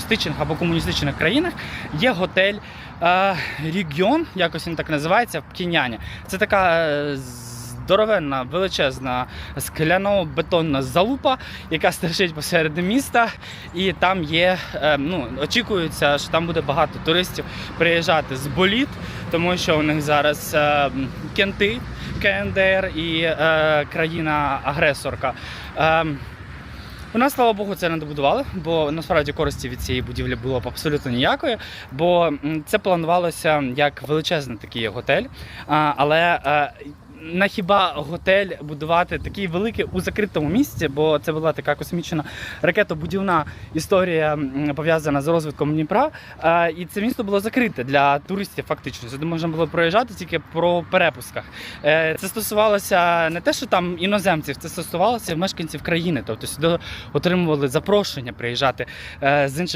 посткомуністичних або комуністичних країнах є готель е, Регіон, якось він так називається, в Пхеньяні. Це така е, здоровенна, величезна скляно-бетонна залупа, яка стирчить посеред міста, і там є, е, ну, очікується, що там буде багато туристів приїжджати з боліт, тому що у них зараз е, кенти, КНДР і країна-агресорка. У нас, слава Богу, це не добудували, бо насправді користі від цієї будівлі було б абсолютно ніякої, бо це планувалося як величезний такий готель. Але е, на хіба готель будувати такий великий у закритому місці, бо це була така космічна ракетобудівна історія пов'язана з розвитком Дніпра. Е, і це місто було закрите для туристів, фактично. Сюди можна було проїжджати тільки про перепусках. Е, Це стосувалося не те, що там іноземців, це стосувалося мешканців країни. Тобто сюди отримували запрошення приїжджати е, з інших.